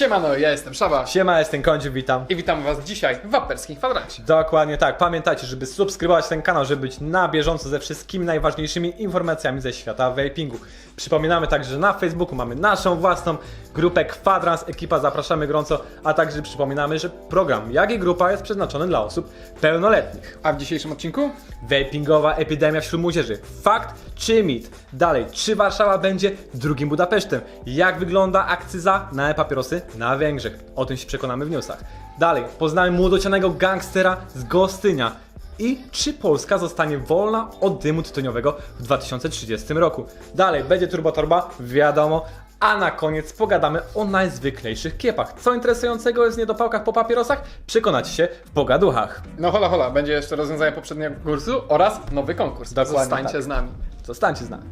Siemano, ja jestem Szaba Siema, jestem Kądziu, witam. i witam Was dzisiaj w Waperskim Kwadrancie. Dokładnie tak. Pamiętajcie, żeby subskrybować ten kanał, żeby być na bieżąco ze wszystkimi najważniejszymi informacjami ze świata vapingu. Przypominamy także, że na Facebooku mamy naszą własną grupę Kwadrans Ekipa, zapraszamy gorąco, a także przypominamy, że program, jak i grupa jest przeznaczony dla osób pełnoletnich. A w dzisiejszym odcinku? Vapingowa epidemia wśród młodzieży. Fakt czy mit? Dalej, czy Warszawa będzie drugim Budapesztem? Jak wygląda akcyza na e-papierosy na Węgrzech? O tym się przekonamy w newsach. Dalej, poznamy młodocianego gangstera z Gostynia. I czy Polska zostanie wolna od dymu tytoniowego w 2030 roku? Dalej, będzie turbotorba, wiadomo. A na koniec pogadamy o najzwyklejszych kiepach. Co interesującego jest w niedopałkach po papierosach? Przekonacie się w pogaduchach. No hola hola, będzie jeszcze rozwiązanie poprzedniego kursu oraz nowy konkurs. Dokładnie Zostańcie tak. z nami. Zostańcie z nami.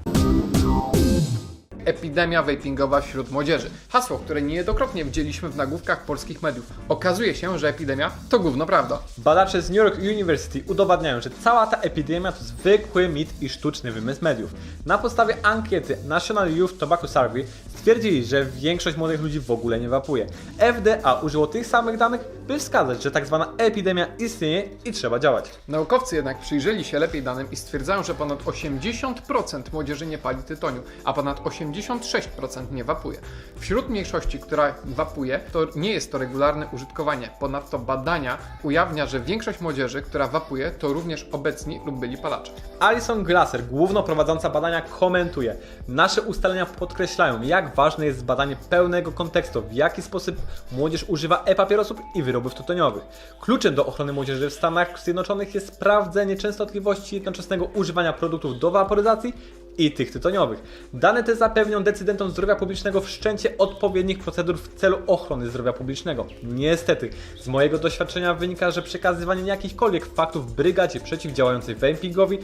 Epidemia vapingowa wśród młodzieży. Hasło, które niejednokrotnie widzieliśmy w nagłówkach polskich mediów. Okazuje się, że epidemia to gówno prawda. Badacze z New York University udowadniają, że cała ta epidemia to zwykły mit i sztuczny wymysł mediów. Na podstawie ankiety National Youth Tobacco Survey stwierdzili, że większość młodych ludzi w ogóle nie wapuje. FDA użyło tych samych danych, by wskazać, że tak zwana epidemia istnieje i trzeba działać. Naukowcy jednak przyjrzeli się lepiej danym i stwierdzają, że ponad 80% młodzieży nie pali tytoniu, a ponad 86% nie wapuje. Wśród mniejszości, która wapuje, to nie jest to regularne użytkowanie. Ponadto badania ujawnia, że większość młodzieży, która wapuje, to również obecni lub byli palacze. Alison Glasser, główno prowadząca badania, komentuje. Nasze ustalenia podkreślają, jak ważne jest zbadanie pełnego kontekstu, w jaki sposób młodzież używa e-papierosów i wyrobów tytoniowych. Kluczem do ochrony młodzieży w Stanach Zjednoczonych jest sprawdzenie częstotliwości jednoczesnego używania produktów do waporyzacji i tych tytoniowych. Dane te zapewnią decydentom zdrowia publicznego wszczęcie odpowiednich procedur w celu ochrony zdrowia publicznego. Niestety, z mojego doświadczenia wynika, że przekazywanie jakichkolwiek faktów brygadzie przeciwdziałającej vapingowi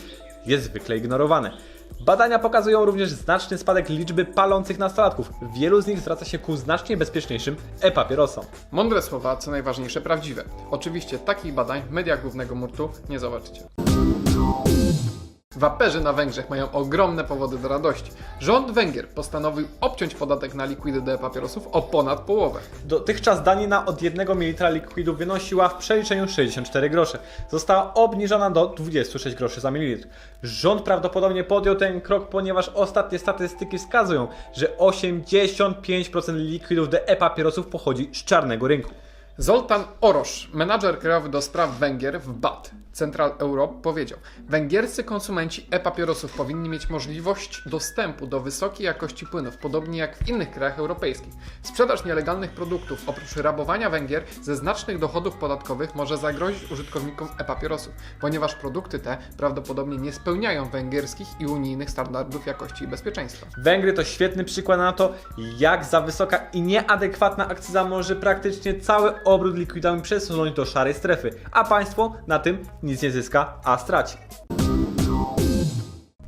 jest zwykle ignorowane. Badania pokazują również znaczny spadek liczby palących nastolatków. Wielu z nich zwraca się ku znacznie bezpieczniejszym e-papierosom. Mądre słowa, co najważniejsze, prawdziwe. Oczywiście takich badań w mediach głównego nurtu nie zobaczycie. Waperzy na Węgrzech mają ogromne powody do radości. Rząd Węgier postanowił obciąć podatek na likwidy do papierosów o ponad połowę. Dotychczas danina od 1 ml likwidu wynosiła w przeliczeniu 64 grosze. Została obniżona do 26 groszy za mililitr. Rząd prawdopodobnie podjął ten krok, ponieważ ostatnie statystyki wskazują, że 85% likwidów do e-papierosów pochodzi z czarnego rynku. Zoltan Orosz, menadżer krajowy do spraw Węgier w BAT, Central Europe, powiedział: Węgierscy konsumenci e-papierosów powinni mieć możliwość dostępu do wysokiej jakości płynów, podobnie jak w innych krajach europejskich. Sprzedaż nielegalnych produktów, oprócz rabowania Węgier ze znacznych dochodów podatkowych, może zagrozić użytkownikom e-papierosów, ponieważ produkty te prawdopodobnie nie spełniają węgierskich i unijnych standardów jakości i bezpieczeństwa. Węgry to świetny przykład na to, jak za wysoka i nieadekwatna akcyza może praktycznie cały obrót likwidami przesunąć do szarej strefy, a państwo na tym nic nie zyska, a straci.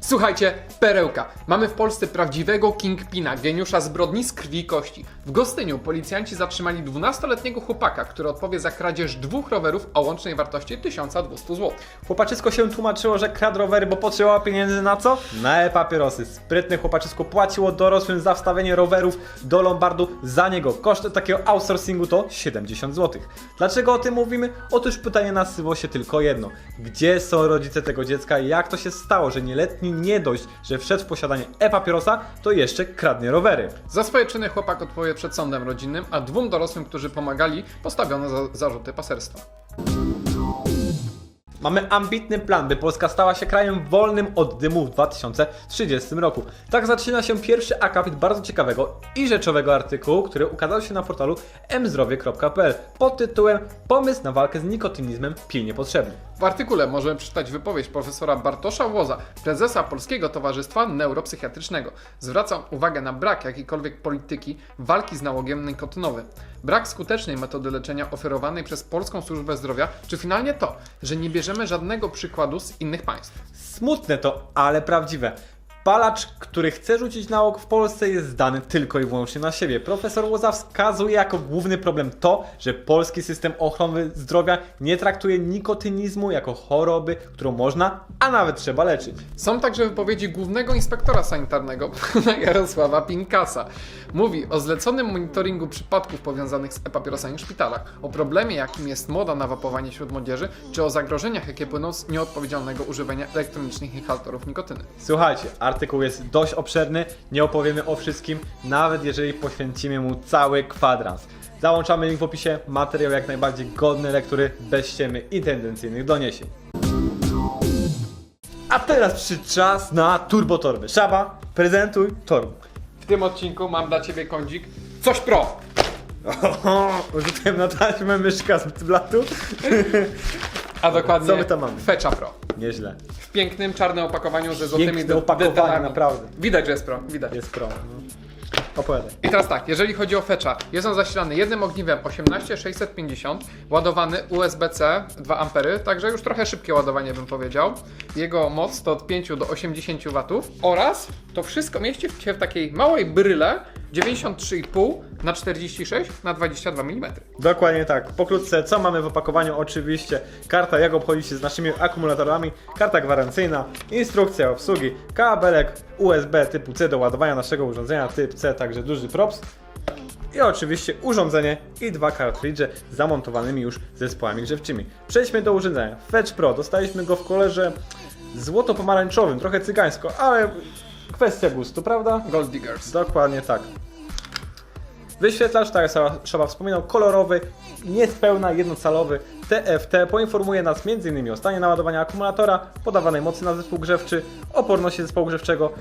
Słuchajcie, perełka. Mamy w Polsce prawdziwego kingpina, geniusza zbrodni z krwi i kości. W Gostyniu policjanci zatrzymali 12-letniego chłopaka, który odpowie za kradzież dwóch rowerów o łącznej wartości 1200 zł. Chłopaczysko się tłumaczyło, że kradł rowery, bo potrzebowało pieniędzy na co? Na e-papierosy. Sprytne chłopaczysko płaciło dorosłym za wstawienie rowerów do lombardu za niego. Koszt takiego outsourcingu to 70 zł. Dlaczego o tym mówimy? Otóż pytanie nasuwa się tylko jedno. Gdzie są rodzice tego dziecka i jak to się stało, że nieletni nie dość, że wszedł w posiadanie e-papierosa, to jeszcze kradnie rowery? Za swoje czyny chłopak odpowie przed sądem rodzinnym, a dwóm dorosłym, którzy pomagali, postawiono za zarzuty paserstwa. Mamy ambitny plan, by Polska stała się krajem wolnym od dymu w 2030 roku. Tak zaczyna się pierwszy akapit bardzo ciekawego i rzeczowego artykułu, który ukazał się na portalu mzdrowie.pl pod tytułem Pomysł na walkę z nikotynizmem pilnie potrzebny. W artykule możemy przeczytać wypowiedź profesora Bartosza Łoza, prezesa Polskiego Towarzystwa Neuropsychiatrycznego. Zwracam uwagę na brak jakiejkolwiek polityki walki z nałogiem nikotynowym. Brak skutecznej metody leczenia oferowanej przez Polską Służbę Zdrowia, czy finalnie to, że nie bierzemy żadnego przykładu z innych państw. Smutne to, ale prawdziwe. Spalacz, który chce rzucić nałóg w Polsce jest zdany tylko i wyłącznie na siebie. Profesor Łoza wskazuje jako główny problem to, że polski system ochrony zdrowia nie traktuje nikotynizmu jako choroby, którą można, a nawet trzeba leczyć. Są także wypowiedzi głównego inspektora sanitarnego, pana Jarosława Pinkasa. Mówi o zleconym monitoringu przypadków powiązanych z e-papierosami w szpitalach, o problemie, jakim jest moda na wapowanie wśród młodzieży, czy o zagrożeniach, jakie płyną z nieodpowiedzialnego używania elektronicznych inhalatorów nikotyny. Słuchajcie, artykuł jest dość obszerny, nie opowiemy o wszystkim, nawet jeżeli poświęcimy mu cały kwadrans. Załączamy link w opisie, materiał jak najbardziej godny lektury, bez ściemy i tendencyjnych doniesień. A teraz przyszedł czas na turbo torby. Szaba, prezentuj torbę. W tym odcinku mam dla Ciebie kądzik Coś Pro! Użyłem na taśmę myszka z blatu. A dokładnie Co my tam mamy? Fecza Pro. Nieźle. W pięknym czarnym opakowaniu ze złotymi Piękne opakowanie, detalami. naprawdę. Widać, że jest Pro, widać. Jest pro. No. Opowiadaj. I teraz tak, jeżeli chodzi o fetcha, jest on zasilany jednym ogniwem 18650, ładowany USB-C 2 A, także już trochę szybkie ładowanie bym powiedział. Jego moc to od 5 do 80 W oraz to wszystko mieści się w takiej małej bryle 93,5 na 46 na 22 mm. Dokładnie tak. Pokrótce, co mamy w opakowaniu? Oczywiście karta, jak obchodzić się z naszymi akumulatorami, karta gwarancyjna, instrukcja obsługi, kabelek USB typu C do ładowania naszego urządzenia typ C, także duży props. I oczywiście urządzenie i dwa kartridże z zamontowanymi już zespołami grzewczymi. Przejdźmy do urządzenia. Fetch Pro, dostaliśmy go w kolorze złoto-pomarańczowym, trochę cygańsko, ale kwestia gustu, prawda? Gold Diggers. Dokładnie tak. Wyświetlacz, tak jak Szaba wspominał, kolorowy, niespełna jednocalowy TFT poinformuje nas m.in. o stanie naładowania akumulatora, podawanej mocy na zespół grzewczy, oporności zespołu grzewczego,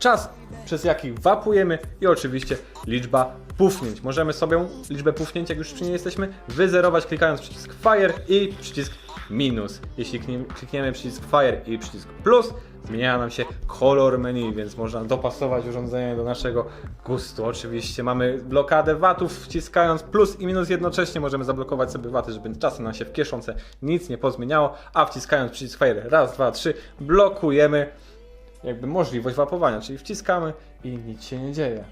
czas przez jaki wapujemy i oczywiście liczba pufnięć. Możemy sobie liczbę pufnięć, jak już przy niej jesteśmy, wyzerować klikając przycisk Fire i przycisk minus. Jeśli kliknie- klikniemy przycisk Fire i przycisk plus, zmienia nam się kolor menu, więc można dopasować urządzenie do naszego gustu. Oczywiście mamy blokadę watów, wciskając plus i minus jednocześnie możemy zablokować sobie waty, żeby czasem nam się w kieszonce nic nie pozmieniało, a wciskając przycisk Fire raz, dwa, trzy, blokujemy jakby możliwość wapowania, czyli wciskamy i nic się nie dzieje.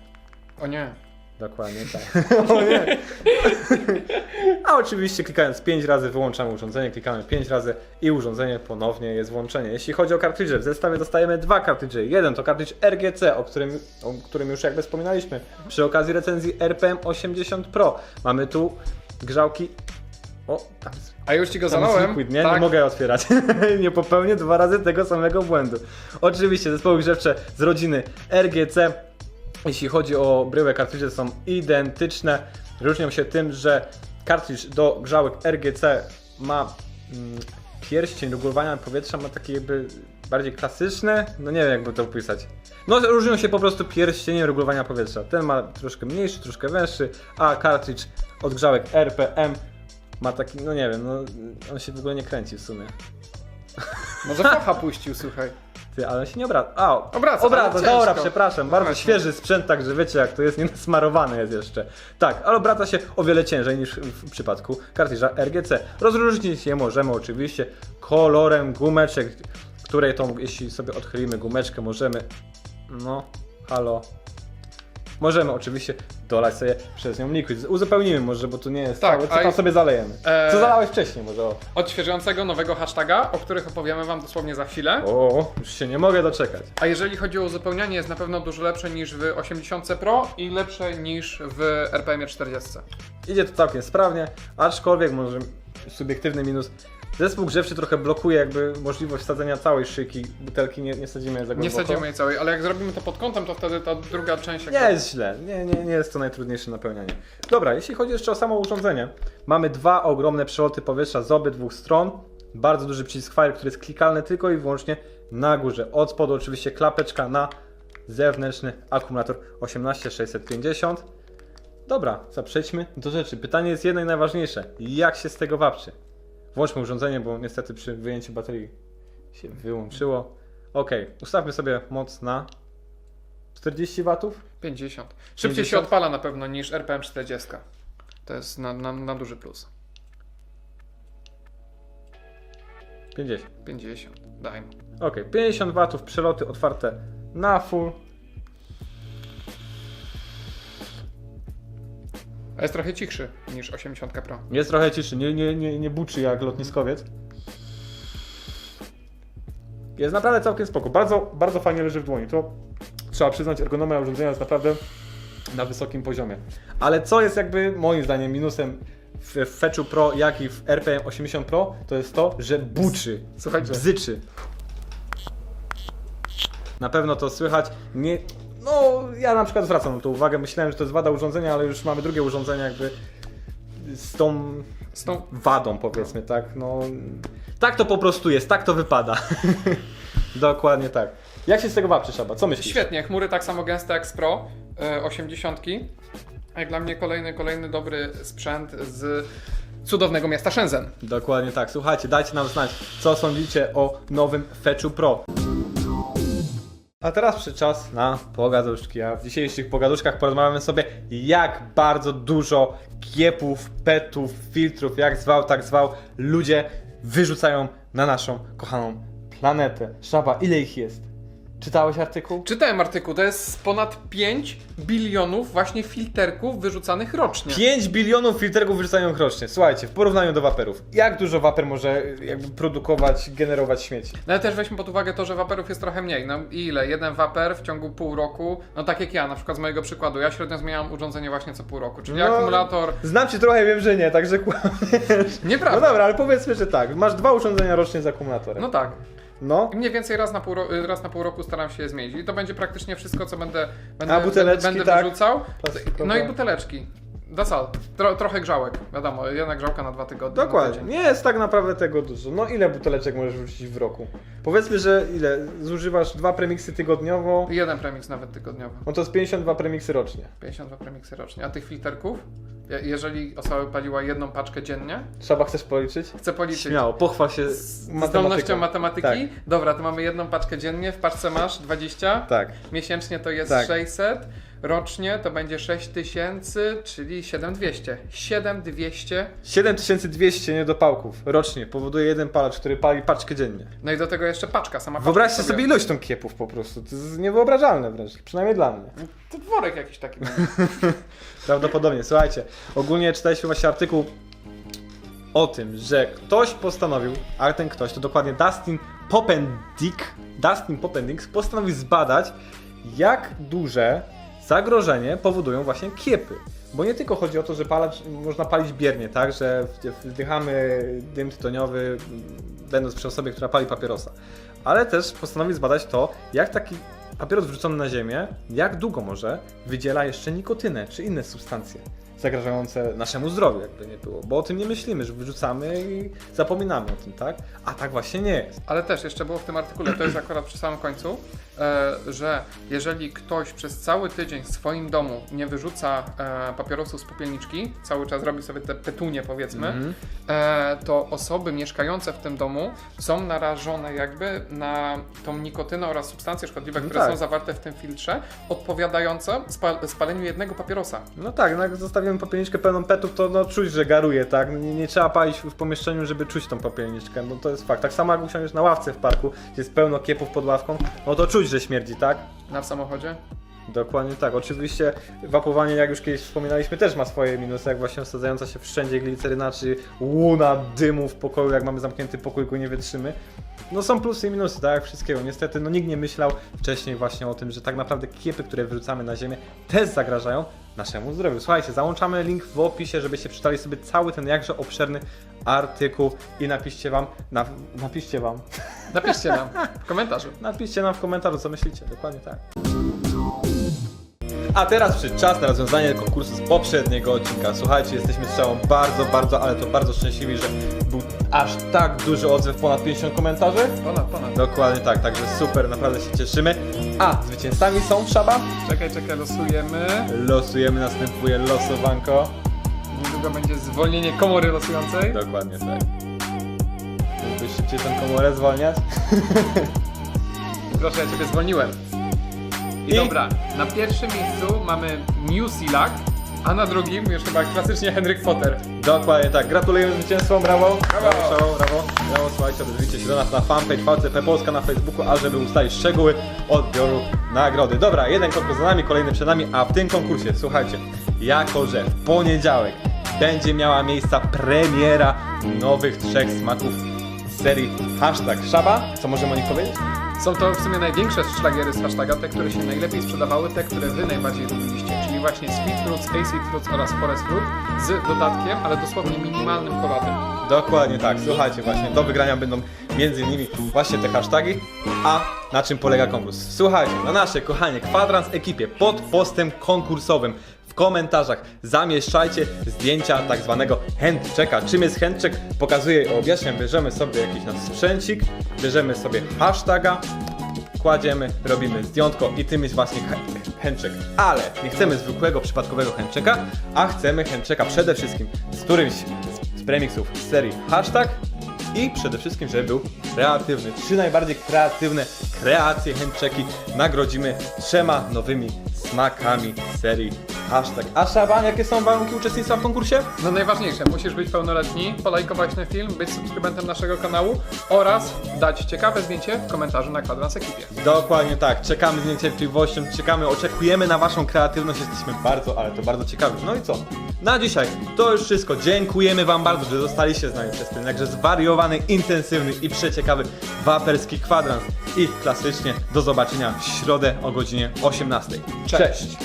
O nie. Dokładnie tak. o nie. A oczywiście klikając 5 razy wyłączamy urządzenie, klikamy 5 razy i urządzenie ponownie jest włączenie. Jeśli chodzi o kartridże, w zestawie dostajemy dwa kartridże. Jeden to kartridż RGC, o którym, o którym już jakby wspominaliśmy przy okazji recenzji RPM 80 Pro. Mamy tu grzałki. O, jest A już Ci go tam zalałem? liquid, nie? Tak. Nie mogę otwierać. nie popełnię dwa razy tego samego błędu. Oczywiście zespoły grzewcze z rodziny RGC. Jeśli chodzi o bryłę, kartridże są identyczne. Różnią się tym, że kartridż do grzałek RGC ma mm, pierścień regulowania powietrza, ma takie jakby bardziej klasyczne. No nie wiem, jakby to opisać. No różnią się po prostu pierścieniem regulowania powietrza. Ten ma troszkę mniejszy, troszkę węższy, a kartridż od grzałek RPM ma taki, no nie wiem, no on się w ogóle nie kręci w sumie. Może facha puścił, słuchaj. Ty, ale się nie obraca. A, Obraca, obraca, dobra, przepraszam. Bardzo Właśnie. świeży sprzęt, także wiecie jak to jest, nie nasmarowany jest jeszcze. Tak, ale obraca się o wiele ciężej niż w przypadku kartridża RGC. Rozróżnić je możemy oczywiście kolorem gumeczek, której tą, jeśli sobie odchylimy gumeczkę, możemy, no, halo, Możemy oczywiście dolać sobie przez nią liquid. Uzupełnimy może, bo tu nie jest Tak, cały. Co a tam sobie zalejemy? Eee. Co zalałeś wcześniej może? O, Od świeżającego nowego hashtaga, o których opowiemy Wam dosłownie za chwilę. o już się nie mogę doczekać. A jeżeli chodzi o uzupełnianie, jest na pewno dużo lepsze niż w 80 Pro i lepsze niż w RPM 40. Idzie to całkiem sprawnie, aczkolwiek może subiektywny minus. Zespół grzewczy trochę blokuje jakby możliwość wsadzenia całej szyjki. Butelki nie, nie sadzimy za głęboko. Nie sadzimy jej całej, ale jak zrobimy to pod kątem, to wtedy ta druga część Nie jakby... jest źle, nie, nie, nie jest to najtrudniejsze napełnianie. Dobra, jeśli chodzi jeszcze o samo urządzenie, mamy dwa ogromne przeloty powietrza z obydwu stron. Bardzo duży przycisk Fire, który jest klikalny tylko i wyłącznie na górze. Od spodu oczywiście klapeczka na zewnętrzny akumulator 18650. Dobra, co, przejdźmy do rzeczy. Pytanie jest jedno i najważniejsze. Jak się z tego waprzy? Włączmy urządzenie, bo niestety przy wyjęciu baterii się wyłączyło. Ok, ustawmy sobie moc na 40 watów. 50. Szybciej 50? się odpala na pewno niż RPM 40. To jest na, na, na duży plus. 50. 50. Dajmy. Ok, 50 watów, przeloty otwarte na full. A jest trochę cichszy niż 80 Pro. Jest trochę ciszy, nie, nie, nie, nie buczy jak lotniskowiec. Jest naprawdę całkiem spoko. Bardzo, bardzo fajnie leży w dłoni. To trzeba przyznać, ergonomia urządzenia jest naprawdę na wysokim poziomie. Ale co jest jakby moim zdaniem minusem w w Fetchu Pro, jak i w RPM 80 Pro, to jest to, że buczy, Słuchajcie, bzyczy. Na pewno to słychać. Nie, no, ja na przykład zwracam na to uwagę. Myślałem, że to jest wada urządzenia, ale już mamy drugie urządzenie jakby z tą z tą wadą, powiedzmy, tak? No, tak to po prostu jest, tak to wypada. Dokładnie tak. Jak się z tego babczy Szaba? Co myślisz? Świetnie, chmury tak samo gęste jak z Pro e, 80. Jak dla mnie kolejny, kolejny dobry sprzęt z cudownego miasta Shenzhen. Dokładnie tak. Słuchajcie, dajcie nam znać, co sądzicie o nowym Fetchu Pro. A teraz przyszedł czas na pogaduszki. A w dzisiejszych pogaduszkach porozmawiamy sobie, jak bardzo dużo kiepów, petów, filtrów, jak zwał, tak zwał, ludzie wyrzucają na naszą kochaną planetę. Szaba, ile ich jest? Czytałeś artykuł? Czytałem artykuł, to jest ponad 5 bilionów właśnie filterków wyrzucanych rocznie. 5 bilionów filterków wyrzucają rocznie. Słuchajcie, w porównaniu do waperów, jak dużo waper może jakby produkować, generować śmieci? No ale też weźmy pod uwagę to, że waperów jest trochę mniej. No i ile? Jeden waper w ciągu pół roku, no tak jak ja, na przykład z mojego przykładu, ja średnio zmieniam urządzenie właśnie co pół roku, czyli No, akumulator... Znam cię trochę, wiem, że nie, także kłamiesz. No Nieprawda. dobra, ale powiedzmy, że tak. Masz dwa urządzenia rocznie z akumulatorem. No tak. No. I mniej więcej raz na, pół, ro- raz na pół roku staram się je zmienić. I to będzie praktycznie wszystko, co będę, będę, A buteleczki, będę tak? wyrzucał. No i buteleczki. That's all. Tro, trochę grzałek, wiadomo, jedna grzałka na dwa tygodnie. Dokładnie. Nie jest tak naprawdę tego dużo. No ile buteleczek możesz wrzucić w roku? Powiedzmy, że ile? Zużywasz dwa premiksy tygodniowo, Jeden premiks nawet tygodniowo. no to jest 52 premiksy rocznie. 52 premiksy rocznie. A tych filterków? Je- Jeżeli osoba paliła jedną paczkę dziennie, Trzeba chcesz policzyć? chcę policzyć. Śmiało, pochwal się Z matematyką. zdolnością matematyki? Tak. Dobra, to mamy jedną paczkę dziennie, w paczce masz 20. Tak. Miesięcznie to jest Tak. 600, rocznie to będzie 6000, czyli 7200. 7200. 7200 niedopałków rocznie powoduje jeden palacz, który pali paczkę dziennie. No i do tego jeszcze paczka, sama paczka Wyobraźcie sobie ilość tą kiepów po prostu. To jest niewyobrażalne wręcz, przynajmniej dla mnie. To dworek jakiś taki. Prawdopodobnie. Słuchajcie, ogólnie czytaliśmy właśnie artykuł o tym, że ktoś postanowił, a ten ktoś to dokładnie Dustin Poppendick, Dustin Poppendick postanowił zbadać, jak duże zagrożenie powodują właśnie kiepy. Bo nie tylko chodzi o to, że palacz, można palić biernie, tak, że wdychamy dym tytoniowy, będąc przy osobie, która pali papierosa. Ale też postanowił zbadać to, jak taki papieros wrzucony na ziemię, jak długo może wydziela jeszcze nikotynę czy inne substancje zagrażające naszemu zdrowiu, jakby nie było. Bo o tym nie myślimy, że wyrzucamy i zapominamy o tym, tak? A tak właśnie nie jest. Ale też jeszcze było w tym artykule, to jest akurat przy samym końcu, że jeżeli ktoś przez cały tydzień w swoim domu nie wyrzuca e, papierosów z popielniczki, cały czas robi sobie te petunie powiedzmy, Mhm. e, to osoby mieszkające w tym domu są narażone jakby na tą nikotynę oraz substancje szkodliwe, No które tak. są zawarte w tym filtrze, odpowiadające spa- spaleniu jednego papierosa. No tak, no jak zostawimy popielniczkę pełną petów, to no czuć, że garuje, tak? Nie, nie trzeba palić w pomieszczeniu, żeby czuć tą popielniczkę, no to jest fakt. Tak samo jak usiądziesz na ławce w parku, gdzie jest pełno kiepów pod ławką, no to czuć, że śmierdzi, tak? Na samochodzie? Dokładnie tak. Oczywiście wapowanie, jak już kiedyś wspominaliśmy, też ma swoje minusy, jak właśnie osadzająca się wszędzie gliceryna, czy łuna dymu w pokoju, jak mamy zamknięty pokój, go nie wietrzymy. No są plusy i minusy, tak jak wszystkiego. Niestety, no nikt nie myślał wcześniej właśnie o tym, że tak naprawdę kiepy, które wyrzucamy na ziemię, też zagrażają naszemu zdrowiu. Słuchajcie, załączamy link w opisie, żebyście przeczytali sobie cały ten jakże obszerny artykuł i napiszcie wam, na, napiszcie wam, Napiszcie nam w komentarzu. Napiszcie nam w komentarzu, co myślicie. Dokładnie tak. A teraz przyszedł czas na rozwiązanie konkursu z poprzedniego odcinka. Słuchajcie, jesteśmy strzałą bardzo, bardzo, ale to bardzo szczęśliwi, że był aż tak duży odzew, ponad 50 komentarzy. Ponad, ponad. Dokładnie tak, także super, naprawdę się cieszymy. A zwycięzcami są Szaba. Czekaj, czekaj, losujemy. Losujemy, następuje losowanko. Niedługo będzie zwolnienie komory losującej. Dokładnie tak. Mógłbyś szybciej tę komorę zwalniać? Proszę, ja Ciebie zwolniłem. I, I- dobra, na pierwszym miejscu mamy New Silak A na drugim już chyba klasycznie Henryk Potter. Dokładnie tak. Gratulujemy zwycięstwo, brawo. Brawo. Brawo, brawo, brawo. brawo słuchajcie, odezwijcie się do nas na fanpage VCP Polska na Facebooku, ażeby ustalić szczegóły odbioru nagrody. Dobra, jeden konkurs za nami, kolejny przed nami, a w tym konkursie, słuchajcie, jako że w poniedziałek będzie miała miejsca premiera nowych trzech smaków z serii Hashtag Szaba, co możemy o nich powiedzieć? Są to w sumie największe szlagiery z hashtaga, te, które się najlepiej sprzedawały, te, które wy najbardziej lubiliście, czyli właśnie Sweet Fruits, Acid Fruits oraz Forest Fruit z dodatkiem, ale dosłownie minimalnym kolatem. Dokładnie tak, słuchajcie, właśnie do wygrania będą między innymi właśnie te hasztagi. A na czym polega konkurs? Słuchajcie, na naszej kochanie kwadrans ekipie pod postem konkursowym w komentarzach zamieszczajcie zdjęcia tak zwanego handchecka. Czym jest handcheck? Pokazuję i objaśniam. Bierzemy sobie jakiś nasz sprzęcik, bierzemy sobie hashtaga, kładziemy, robimy zdjątko i tym jest właśnie handcheck. Ale nie chcemy zwykłego, przypadkowego handchecka, a chcemy handchecka przede wszystkim z którymś z, premixów z serii hashtag i przede wszystkim, żeby był kreatywny. Trzy najbardziej kreatywne kreacje handchecki nagrodzimy trzema nowymi smakami serii hashtag. A Szaban, jakie są warunki uczestnictwa w konkursie? No najważniejsze, musisz być pełnoletni, polajkować ten film, być subskrybentem naszego kanału oraz dać ciekawe zdjęcie w komentarzu na kwadrans ekipie. Dokładnie tak, czekamy z niecierpliwością, czekamy, oczekujemy na Waszą kreatywność, jesteśmy bardzo, ale to bardzo ciekawi. No i co? Na dzisiaj to już wszystko. Dziękujemy Wam bardzo, że zostaliście z nami przez ten jakże zwariowany, intensywny i przeciekawy waperski kwadrans. I klasycznie do zobaczenia w środę o godzinie 18. Cześć.